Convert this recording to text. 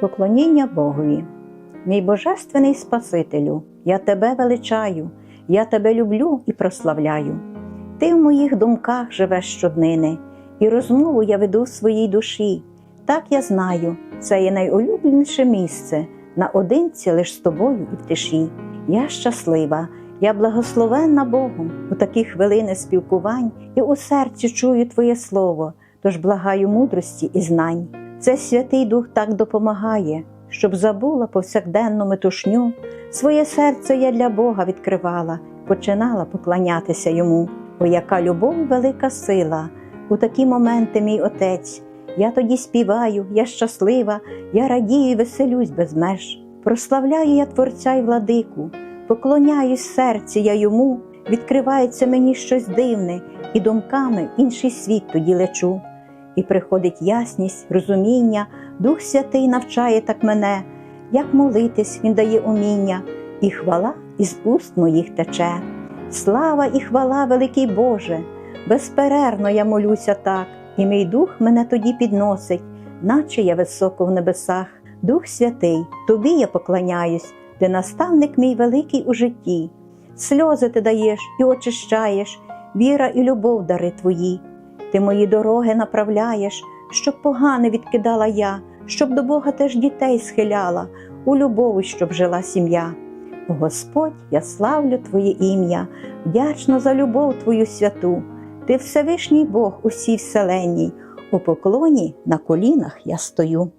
Поклоніння Богові. Мій Божественний Спасителю, я тебе величаю, я тебе люблю і прославляю. Ти в моїх думках живеш щоднини, і розмову я веду в своїй душі. Так я знаю, це є найулюбленіше місце наодинці лиш з тобою і в тиші. Я щаслива, я благословенна Богом у такі хвилини спілкувань і у серці чую Твоє Слово, тож благаю мудрості і знань. Це Святий Дух так допомагає, щоб забула повсякденну метушню, своє серце я для Бога відкривала, починала поклонятися йому. О, яка любов, велика сила! У такі моменти, мій отець, я тоді співаю, я щаслива, я радію і веселюсь без меж. Прославляю я Творця й владику, поклоняюсь серці я йому, відкривається мені щось дивне, і думками інший світ тоді лечу. І приходить ясність, розуміння, Дух Святий навчає так мене, як молитись Він дає уміння, і хвала із уст моїх тече. Слава і хвала, великий Боже! Безперервно я молюся так, і мій дух мене тоді підносить, наче я високо в небесах. Дух Святий, тобі я поклоняюсь, ти наставник мій великий у житті. Сльози ти даєш і очищаєш, віра і любов дари твої. Ти мої дороги направляєш, щоб погане відкидала я, щоб до Бога теж дітей схиляла, у любові, щоб жила сім'я. Господь, я славлю Твоє ім'я, вдячна за любов Твою святу. Ти Всевишній Бог усій вселенній, у поклоні на колінах я стою.